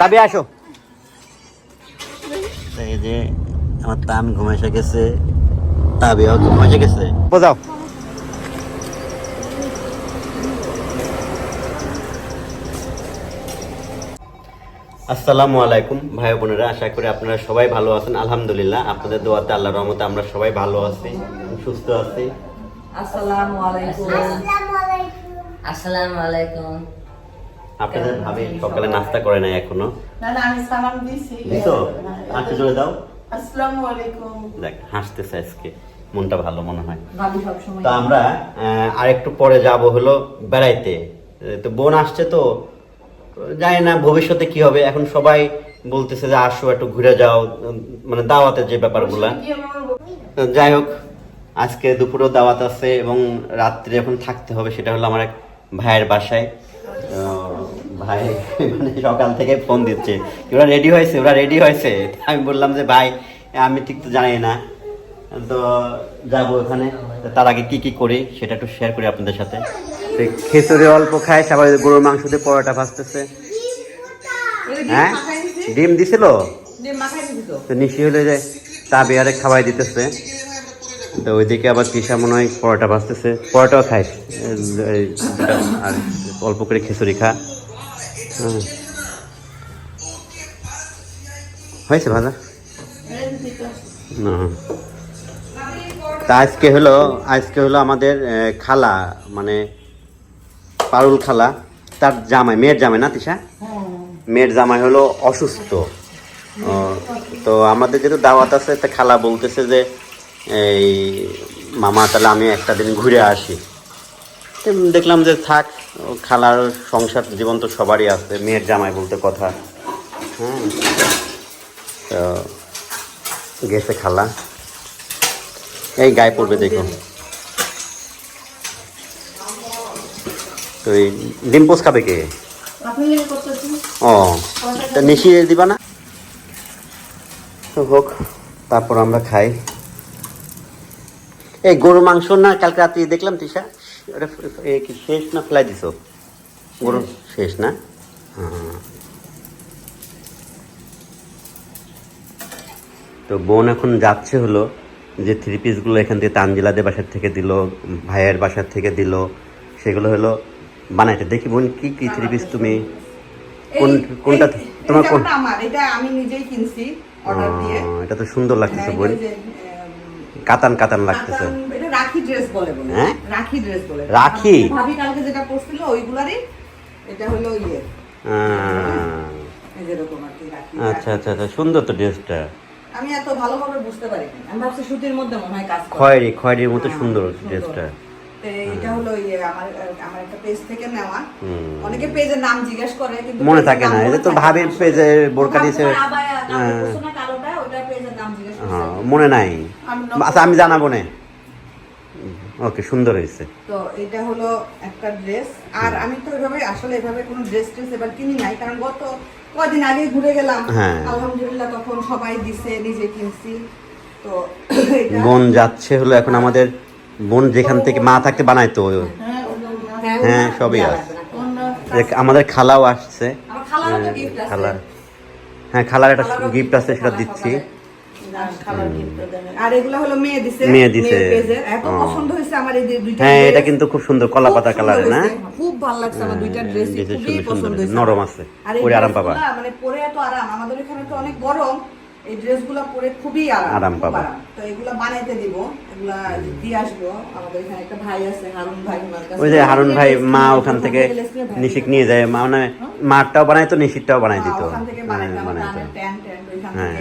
তাবে আসো। এই যে আমার তান ঘুমাইসে গেছে। তাবেও ঘুমাইসে গেছে। বোঝাও। আসসালামু আলাইকুম ভাই বোনেরা আশা করি আপনারা সবাই ভালো আছেন। আলহামদুলিল্লাহ আপনাদের দোয়াতে আল্লাহর রহমতে আমরা সবাই ভালো আছি সুস্থ আছি। আসসালামু আলাইকুম। আসসালামু আলাইকুম। আপনাদের ভাবে সকালে নাস্তা করে নাই এখনও। না না আমি সালাম দিছি। দিছো? হাঁটতে চলে দাও। আসসালামু আলাইকুম। দেখ হাসতেছে আজকে। মনটা ভালো মনে হয়। তো আমরা আহ, আরেকটু পরে যাব হলো বেড়াইতে। তো বোন আসছে তো জানি না ভবিষ্যতে কি হবে। এখন সবাই বলতেছে যে আসো একটু ঘুরে যাও। মানে দাওয়াতের যে ব্যাপারগুলা। যাই হোক আজকে দুপুরেও দাওয়াত আছে এবং রাত্রে যখন থাকতে হবে সেটা হলো আমার এক ভাইয়ের বাসায়। ভাই মানে সকাল থেকে ফোন দিচ্ছে। ওরা রেডি হয়েছে ওরা রেডি হয়েছে। আমি বললাম যে ভাই আমি ঠিক তো জানি না। তো যাব ওখানে। তো তার আগে কি কি করি সেটা একটু শেয়ার করি আপনাদের সাথে। তো খিচুড়ি অল্প খায় সবাই গরুর মাংস দিয়ে পরোটা ভাজতেছে। হ্যাঁ? ডিম দিছিল? তো। তো নিশি হলে যে তা বিহারে খাওয়াই দিতেছে। তো ওইদিকে আবার তৃষা মনে হয় পরোটা ভাজতেছে। পরোটাও দুটা আর অল্প করে খিচুড়ি খা। হয়েছে না তা আজকে হলো আজকে হলো আমাদের খালা মানে পারুল খালা, তার জামাই, মেয়ের জামাই না, তিশা? মেয়ের জামাই হলো অসুস্থ। তো আমাদের যেহেতু দাওয়াত আছে, তা খালা বলতেছে যে, এই, মামা, তাহলে আমি একটা দিন ঘুরে আসি। দেখলাম যে থাক খালার সংসার জীবন তো সবারই আছে মেয়ের জামাই বলতে কথা। হ্যাঁ। তো গেছে খালা। এই গায়ে পড়বে দেখো। তো এই ডিম পোস্ট খাবে কে? ও তা নিশি দিবা না? তো হোক তারপর আমরা খাই। এই গরু মাংস না কালকে রাত্রি দেখলাম তিশা ওটা কি শেষ না ফেলাই দিছ? গরু শেষ। না। তো বোন এখন যাচ্ছে হলো যে থ্রি পিসগুলো এখান থেকে তানজিলাদের বাসার থেকে দিল ভাইয়ের বাসার থেকে দিল সেগুলো হলো বানাইতে। দেখি বোন কি কি থ্রি পিস তুমি? কোন কোনটা তোমার কোন? এটা আমি নিজেই কিনছি অর্ডার দিয়ে। এটা তো সুন্দর লাগতেছে হ্যাঁ, বোন। কাতান কাতান লাগতেছে। এটা রাখি ড্রেস বলে হ্যাঁ? রাখি ড্রেস বলে। রাখি? ভাবি কালকে যেটা পরছিল ওইগুলারই এটা হলো ইয়ে। আচ্ছা আচ্ছা আচ্ছা সুন্দর তো ড্রেসটা আমি এত ভালোভাবে বুঝতে পারি আমি ভাবছি সুতির মধ্যে মনে হয় কাজ খয়েরি খয়েরির মতো সুন্দর সুন্দর। ড্রেসটা এটা হলো ইয়ে আমার আমার একটা পেজ থেকে নেওয়া। অনেকে পেজের নাম জিজ্ঞেস করে কিন্তু মনে থাকে না এটা তো ভাবির। পেজে বোরকা দিয়েছে হ্যাঁ, মনে নাই। আচ্ছা আমি জানাব না। ওকে সুন্দর হয়েছে। তো এটা হলো একটা ড্রেস আর আমি তো এভাবে আসলে এভাবে কোনো ড্রেস ট্রেস এবার কিনি নাই কারণ গত কদিন আগে ঘুরে গেলাম। হ্যাঁ। আলহামদুলিল্লাহ তখন সবাই দিছে নিজে কিনছি। তো বোন যাচ্ছে হলো এখন আমাদের বোন যেখান থেকে মা থাকতে বানাইতো হ্যাঁ, সবই আছে। আমাদের খালাও আসছে। আছে। খালার হ্যাঁ খালার একটা গিফট আছে সেটা দিচ্ছি। আর এগুলো হলো মেয়ে দিছে মেয়ে দিছে। এত পছন্দ হয়েছে আমার এই দুইটা হ্যাঁ এটা কিন্তু খুব সুন্দর কলা পাতা খুব না? খুব ভালো লাগছে আমার দুইটা হ্যাঁ, ড্রেস খুবই সুন্দর সুন্দর পছন্দ হয়েছে। নরম আছে। পরে আরাম পাবা। মানে পরে এত আরাম আমাদের এখানে তো অনেক গরম এই ড্রেসগুলো পরে খুবই আরাম আরাম পাবা। তো এগুলা বানাইতে দিব এগুলা দিয়ে আসব। আমাদের এখানে একটা ভাই আছে হারুন ভাই ওই যে হারুন ভাই মা ওখান থেকে নিশিক নিয়ে যায়। মা মানে মারটাও বানাইতো নিশিকটাও বানাই দিত। হ্যাঁ, ওখান থেকে বানাইতো হ্যাঁ, হ্যাঁ।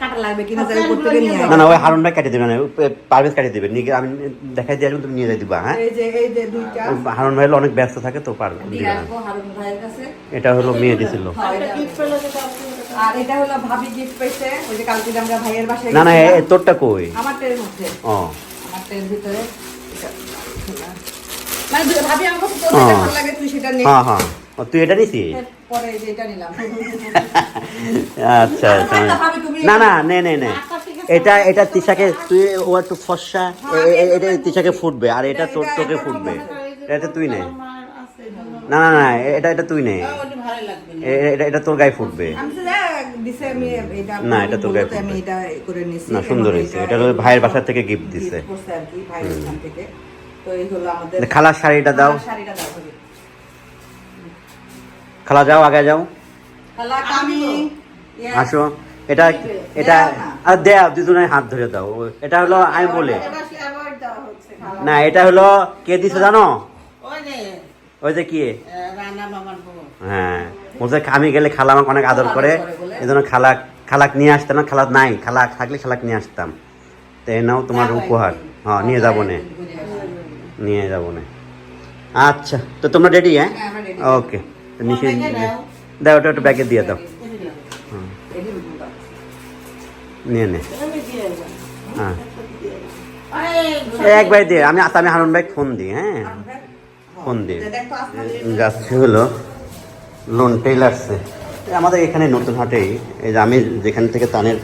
কাটা না না ওই হারুন ভাই কাটিয়ে দেবে না পারভেজ কাটিয়ে দেবে। নিয়ে আমি দেখাই দিয়ে তুমি নিয়ে যাই দিবা হ্যাঁ? এই যে এই যে দুইটা। ওই হারুন ভাই অনেক ব্যস্ত থাকে তো পারবে না। আসব হারুন ভাইয়ের কাছে। এটা হলো মেয়ে দিছিল। হ্যাঁ, আর এটা হলো ভাবি গিফট পাইছে ওই যে কালকে আমরা ভাইয়ের বাসায় না না তোরটা কই? আমার টের মধ্যে। ও। আমার টের ভিতরে। মানে ভাবি আমার কাছে তোর হ্যাঁ। ভালো লাগে তুই সেটা নে। হ্যাঁ হ্যাঁ। ও, তুই এটা নিছিস? নিলাম। আচ্ছা আচ্ছা। না, না না নে নে। আচ্ছা। এটা এটা তিশাকে তুই ও একটু ফর্সা এটা তিশাকে ফুটবে আর এটা তোর তোকে ফুটবে। এটা তুই নে। না না না এটা এটা তুই নে। এটা এটা তোর গায়ে ফুটবে। না, এটা তোর গায়ে ফুটবে। না সুন্দর হয়েছে। এটা হলো ভাইয়ের বাসা থেকে গিফট দিছে। খালার শাড়িটা দাও। শাড়িটা দাও। খালা যাও আগে যাও। আসো। এটা এটা। আর দেও দুজনে হাত ধরে দাও। এটা হলো আমি বলে। না এটা হলো কে দিছে জানো? ওই যে। কি? হ্যাঁ। বলছে আমি গেলে খালা আমাকে অনেক আদর করে। এই জন্য খালা খালাক নিয়ে আসতাম না খালা নাই। খালা থাকলে খালাক নিয়ে আসতাম। তো এই নাও তোমার উপহার। হ্যাঁ নিয়ে যাব নে। নিয়ে যাব নে। আচ্ছা তো তোমরা রেডি হ্যাঁ? হ্যাঁ। ওকে তো নিচে দাও ওটা একটু ব্যাগে দিয়ে দাও। নিয়ে নে। হ্যাঁ। একবার দিয়ে আমি আমি হারুন ভাই ফোন দিই হ্যাঁ। ফোন দিই। যাচ্ছে হলো লোন টেইলার্সে। আমাদের এখানে নতুন হাটেই এই যে আমি যেখান থেকে তানের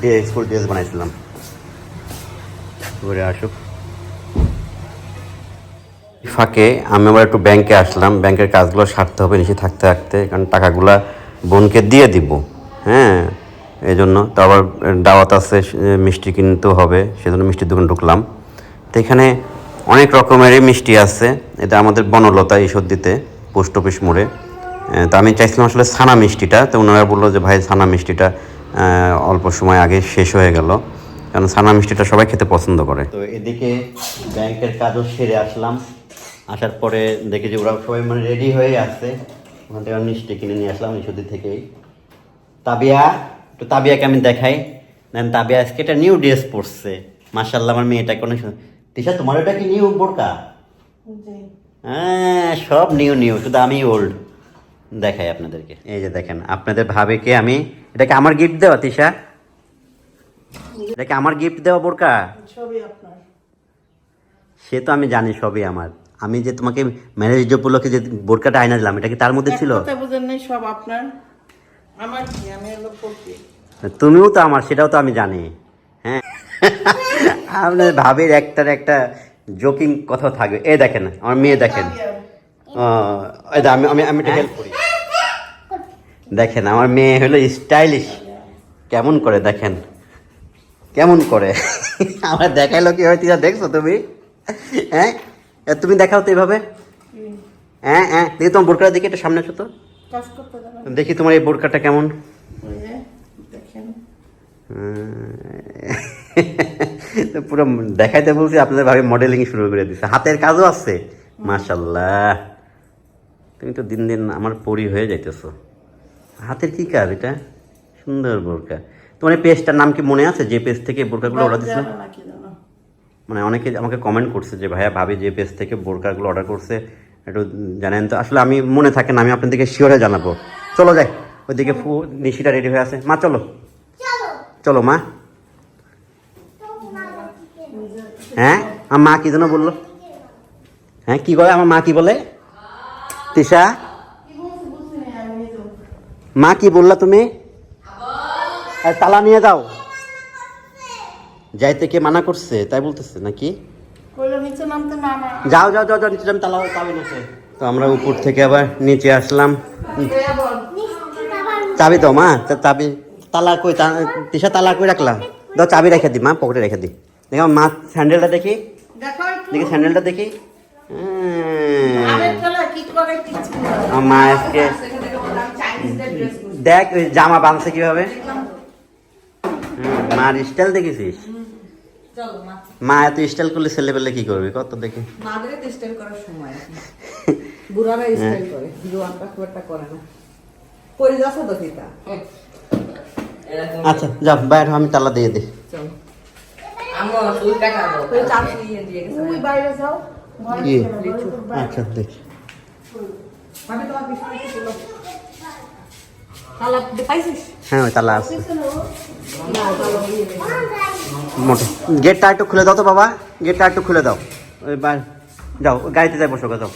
ড্রেস স্কুল ড্রেস বানাইছিলাম। ঘুরে আসুক। ফাঁকে আমি আবার একটু ব্যাংকে আসলাম। ব্যাংকের কাজগুলো সারতে হবে নিচে থাকতে থাকতে, কারণ টাকাগুলা বোনকে দিয়ে দিব। হ্যাঁ এই জন্য তো আবার দাওয়াত আছে, মিষ্টি কিনতেও হবে, সেজন্য মিষ্টির দোকান ঢুকলাম। তো এখানে অনেক রকমেরই মিষ্টি আছে। এটা আমাদের বনলতা ঈশ্বরদীতে পোস্ট অফিস মোড়ে। তো আমি চাইছিলাম আসলে ছানা মিষ্টিটা। তো ওনারা বলল যে, ভাই, ছানা মিষ্টিটা অল্প সময় আগে শেষ হয়ে গেল। কারণ ছানা মিষ্টিটা সবাই খেতে পছন্দ করে। তো এদিকে ব্যাংকের কাজও সেরে আসলাম। আসার পরে দেখি যে ওরা সবাই মানে রেডি হয়ে আসছে ওখান থেকে মিষ্টি কিনে নিয়ে আসলাম ঈশ্বরদী থেকেই। তাবিয়া একটু তাবিয়াকে আমি দেখাই। দেন তাবিয়া আজকে একটা নিউ ড্রেস পরছে। মার্শাল্লাহ আমার মেয়েটাকে অনেক তিশা তোমার ওটা কি নিউ বোরকা? হ্যাঁ সব নিউ নিউ শুধু আমি ওল্ড দেখাই আপনাদেরকে। এই যে দেখেন আপনাদের ভাবে ভাবিকে আমি এটাকে আমার গিফট দেওয়া তিশা? এটাকে আমার গিফট দেওয়া বোরকা? সে তো আমি জানি সবই আমার। আমি যে তোমাকে ম্যারেজ উপলক্ষে যে বোরকাটা আয়না দিলাম এটা কি তার মধ্যে ছিল? কথা বুঝেন নাই সব আপনার। আমার কি? আমি তুমিও তো আমার সেটাও তো আমি জানি। হ্যাঁ। আপনার ভাবির একটার একটা জোকিং কথা থাকবে। এ দেখেন আমার মেয়ে দেখেন। আমি আমি আমি হেল্প করি। দেখেন আমার মেয়ে হলো স্টাইলিশ কেমন করে দেখেন? কেমন করে? আমার দেখাইলো কি হয় তিরা দেখছ তুমি? হ্যাঁ? তুমি দেখাও তো এভাবে। হ্যাঁ হ্যাঁ দেখি তোমার বোরকাটা দেখি একটু সামনে আছো তো। দেখি তোমার এই বোরকাটা কেমন। ওই যে, দেখেন তো পুরো দেখাইতে বলছি আপনাদের ভাবে মডেলিং শুরু করে দিচ্ছে হাতের কাজও আছে। মাশাল্লাহ তুমি তো দিন দিন আমার পরি হয়ে যাইতেছো। হাতের কি কাজ এটা? সুন্দর বোরকা তোমার এই পেজটার নাম কি মনে আছে? যে পেজ থেকে বোরকাগুলো অর্ডার জানো মানে অনেকে আমাকে কমেন্ট করছে যে ভাইয়া ভাবি যে পেজ থেকে বোরকাগুলো অর্ডার করছে। একটু জানেন তো। আসলে আমি মনে থাকে না আমি আপনাদেরকে শিওরে জানাব। চলো যাই ওইদিকে ফু নিশিটা রেডি হয়ে আছে। মা চলো। চলো। মা। হ্যাঁ? আমার মা কি যেন বলল? হ্যাঁ কি বলে আমার মা কি বলে? তিশা? মা কি বললা তুমি? আর তালা নিয়ে যাও। যাইতে কে মানা করছে তাই বলতেছে নাকি? যাও যাও যাও যাও নিচে আমি তালা নিচে। তো আমরা উপর থেকে আবার নিচে আসলাম। চাবি তো মা চাবি তালা কই তা- তিশা তালা কই রাখলা? দাও চাবি রেখে দি মা পকেটে রেখে দি। দেখো মা স্যান্ডেলটা দেখি। দেখি স্যান্ডেলটা দেখি। মা আজকে দেখ জামা বাঁধছে কীভাবে? মার স্টাইল দেখেছিস? মা। মা এত স্টাইল করলে ছেলে পেলে কি করবে? কত দেখি। মাদের তো স্টাইল করার সময় বুড়ারা স্টাইল করে। জোয়ানটা খুব একটা করে না। পরে যাচ্ছে তো ফিতা। আচ্ছা যাও বাইরে আমি তালা দিয়ে দিই। আচ্ছা দেখি। হ্যাঁ তালা আছে। মোটে। গেটটা একটু খুলে দাও তো বাবা। গেটটা একটু খুলে দাও। ওই যাও গাড়িতে যাই বসো যাও।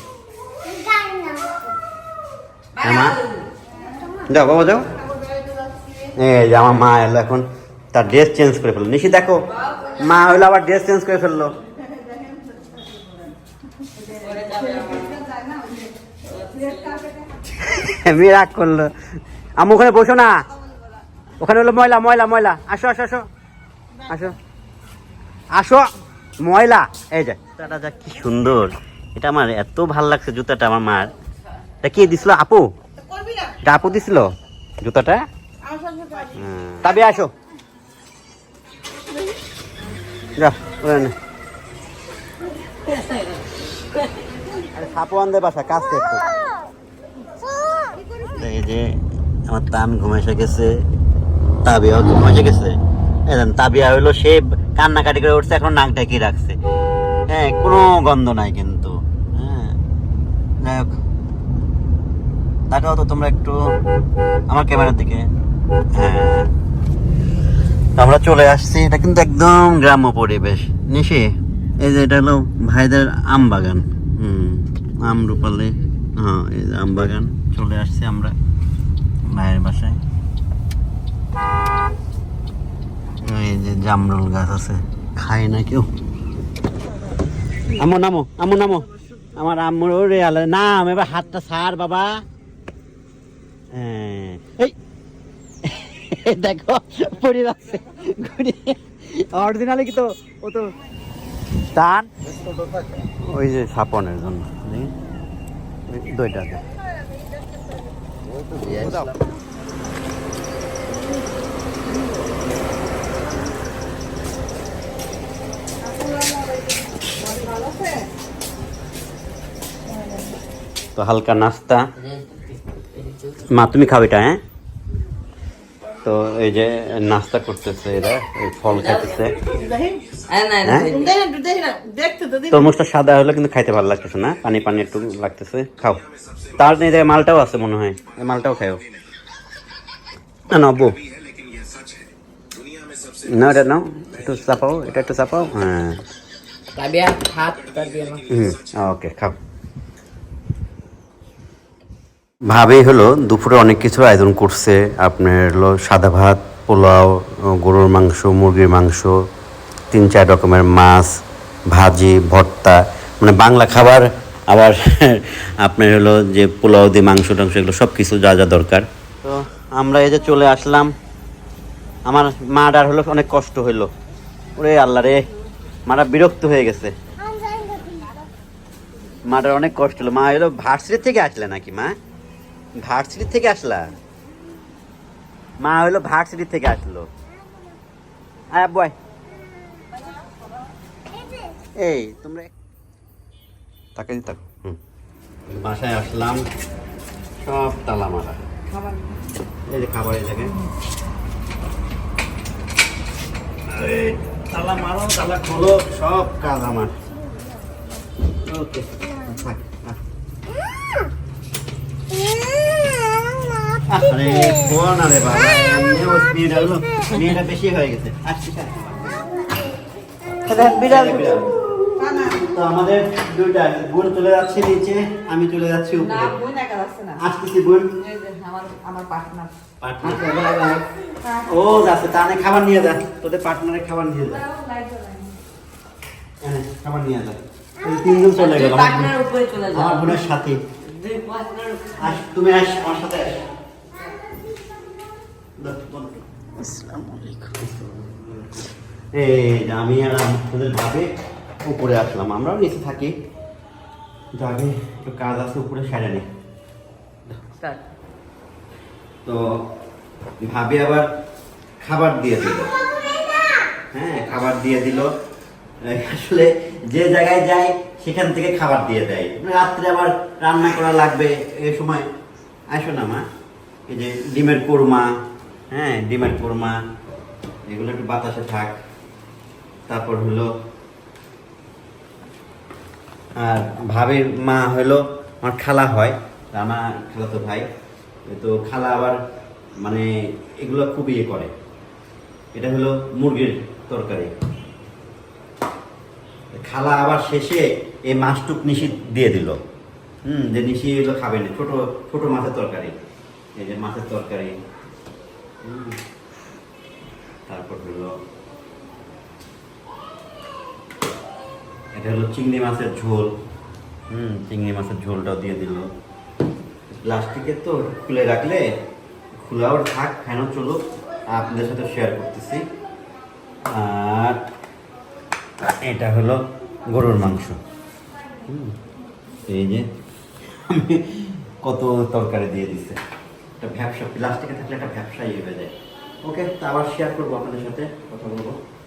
হ্যাঁ মা যাও বাবা যাও। এই আমার মা এলো এখন তার ড্রেস চেঞ্জ করে ফেলল। নিশি দেখো। মা হইল আবার ড্রেস চেঞ্জ করে ফেলল। মেয়ে রাগ করল। আমি ওখানে বসো না। ওখানে হলো ময়লা ময়লা ময়লা। আসো আসো আসো। আসো। আসো, ময়লা। এই যে, জুতাটা যা কি সুন্দর। এটা আমার এত ভালো লাগছে জুতাটা আমার মার। এটা কে দিছিল? আপু? এটা আপু দিছিল জুতাটা। হুম। তাবি, আসো। বাসা এই যে, আমার তাম ঘুমাইসে গেছে, তাবিয়াও ঘুমাইসে গেছে। তাবিয়া হইল সে কান্নাকাটি করে উঠছে, এখন নাক ঢাকি রাখছে। হ্যাঁ কোনো গন্ধ নাই কিন্তু। হ্যাঁ যাই হোক। তাকাও তো তোমরা একটু আমার ক্যামেরার দিকে। হ্যাঁ। আমরা চলে আসছি, এটা কিন্তু একদম গ্রাম্য পরিবেশ। নিশি, এই যে এটা হলো ভাইদের আম বাগান। হুম, আম রূপালে হ্যাঁ এই যে আম বাগান। চলে আসছি আমরা ভাইয়ের বাসায় এই যে জামরুল গাছ আছে। খায় না কেউ। আমো, নামো আমো, নামো। আমার আম্মুর রে নাম, এবার হাতটা সার বাবা। এই। দেখো, পড়ে যাচ্ছে। অরিজিনালি কি তো? ও তো টান। ওই যে সাপনের জন্য। দুইটা দে। তো হালকা নাস্তা। মা তুমি খাও এটা হ্যাঁ? তো এই যে নাস্তা করতেছে এরা ফল খাইতেছে। না না হ্যাঁ? না দেখি তরমুজটা সাদা হলে কিন্তু খাইতে ভালো লাগতেছে না? পানি পানি একটু লাগতেছে। খাও। তার জায়গায় মালটাও আছে মনে হয়। এই মালটাও খাও না নব্বু না এটা নাও। একটু চাপাও এটা একটু চাপাও। হ্যাঁ। না ওকে খাও। ভাবেই হলো, দুপুরে অনেক কিছু আয়োজন করছে। আপনার হলো সাদা ভাত, পোলাও, গরুর মাংস, মুরগির মাংস, তিন চার রকমের মাছ, ভাজি, ভর্তা। মানে বাংলা খাবার, আবার আপনার হলো যে পোলাও দিয়ে মাংস টাংস এগুলো সব কিছু যা যা দরকার। তো আমরা এই যে চলে আসলাম। আমার মাটার হলো অনেক কষ্ট হইল। ওরে আল্লাহ রে, মাটা বিরক্ত হয়ে গেছে। মাটার অনেক কষ্ট হলো। মা হলো ভার্সিটি থেকে আসলে নাকি, মা? ভার্সিটি থেকে আসলা? মা হইল ভার্সিটি থেকে আসলো। আয় বয় এই তোমরা তাকে দিতে হুম। বাসায় আসলাম সব তালা মারা এই যে খাবার এই জায়গায় তালা মারো তালা খোলো সব কাজ আমার। ওকে। থাক। আরে কোন আরে বাবা এমনিও স্পিড হলো মেয়েটা বেশি হয়ে গেছে। আসছি বিড়াল বিড়াল। না না তো আমাদের দুইটা বোন চলে যাচ্ছে নিচে আমি চলে যাচ্ছি উপরে। বই একা যাচ্ছে না। আসতেছি বোন। এই যে আমার আমার পার্টনার পার্টনার ও যাচ্ছে তাহলে খাবার নিয়ে যা। তোদের পার্টনারে খাবার নিয়ে যা। এনে, খাবার নিয়ে যা। তিনজন চলে গেল। আমার পার্টনার উপরে চলে বোন- যাও। আমার বোনের সাথে। তুমি আস আমার সাথে আস দাও, এই আমি আর আমাদের ভাবে উপরে আসলাম আমরাও নিচে থাকি। যাবে একটু কাজ আছে উপরে সাইডে নেই তো ভাবে আবার খাবার দিয়ে দিল। হ্যাঁ খাবার দিয়ে দিল। আসলে যে জায়গায় যায় সেখান থেকে খাবার দিয়ে দেয়। রাত্রে আবার রান্না করা লাগবে এ সময়। আসো না মা। এই যে ডিমের কোরমা হ্যাঁ ডিমের কোরমা, এগুলো একটু বাতাসে থাক। তারপর হলো, আর ভাবির মা হলো, আমার খালা হয় আমার খালাতো ভাই। তো খালা আবার মানে এগুলো খুব ইয়ে করে। এটা হলো মুরগির তরকারি। খালা আবার শেষে এই মাছটুক নিশি দিয়ে দিল। হুম, যে নিশি এগুলো খাবে না, ছোট ছোট মাছের তরকারি। এই যে মাছের তরকারি। তারপর হলো, এটা হলো চিংড়ি মাছের ঝোল। হুম, চিংড়ি মাছের ঝোলটাও দিয়ে দিল। প্লাস্টিকের তো খুলে রাখলে খোলাও থাক, ফ্যানও চলুক, আপনাদের সাথে শেয়ার করতেছি। আর এটা হলো গরুর মাংস। এই যে, কত তরকারি দিয়ে দিছে। একটা ব্যবসা, প্লাস্টিকে থাকলে একটা ব্যবসায়ী হয়ে যায়। ওকে তা আবার শেয়ার করব আপনাদের সাথে, কথা বলব।